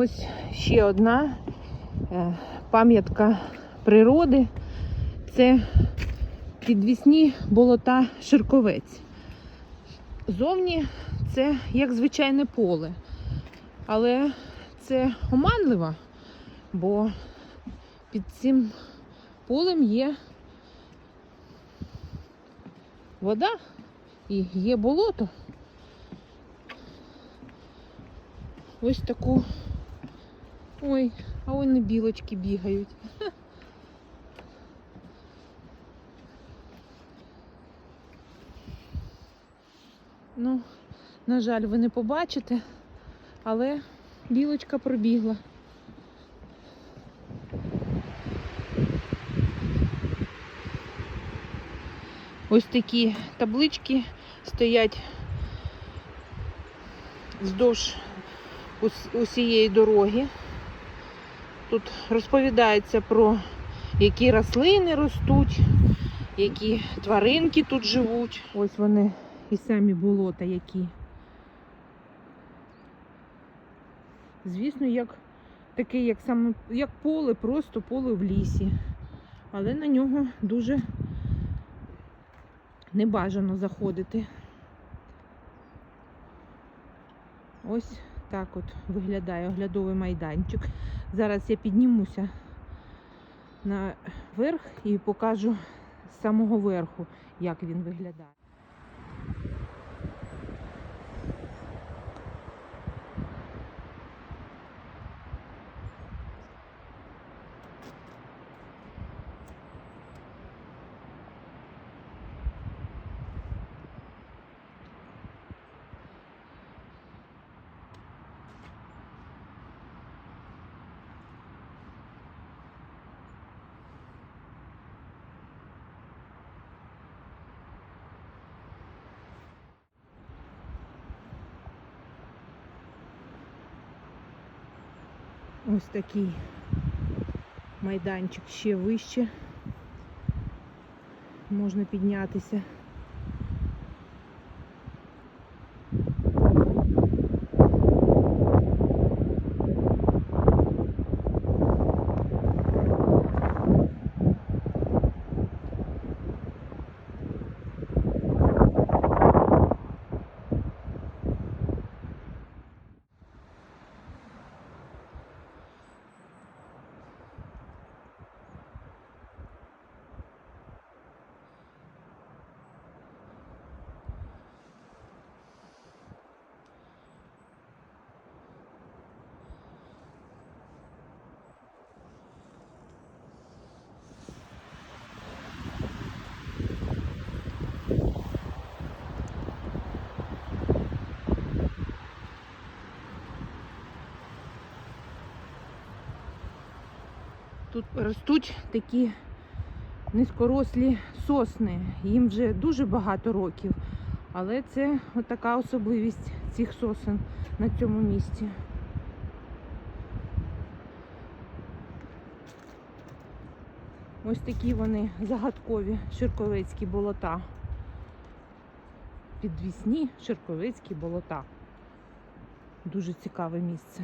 Ось ще одна е, пам'ятка природи. Це підвісні болота Ширковець. Зовні це як звичайне поле. Але це оманливо, бо під цим полем є вода і є болото. Ось таку. Ой, а не білочки бігають. Ну, на жаль, ви не побачите, але білочка пробігла. Ось такі таблички стоять вздовж усієї дороги. Тут розповідається про які рослини ростуть, які тваринки тут живуть. Ось вони і самі болота які. Звісно, як таке, як саме як поле, просто поле в лісі. Але на нього дуже небажано заходити. Ось так от виглядає оглядовий майданчик. Зараз я піднімуся наверх і покажу з самого верху, як він виглядає. Ось такий майданчик ще вище. Можна піднятися. Тут ростуть такі низькорослі сосни. Їм вже дуже багато років. Але це така особливість цих сосен на цьому місці. Ось такі вони загадкові ширковецькі болота. Підвісні ширковецькі болота. Дуже цікаве місце.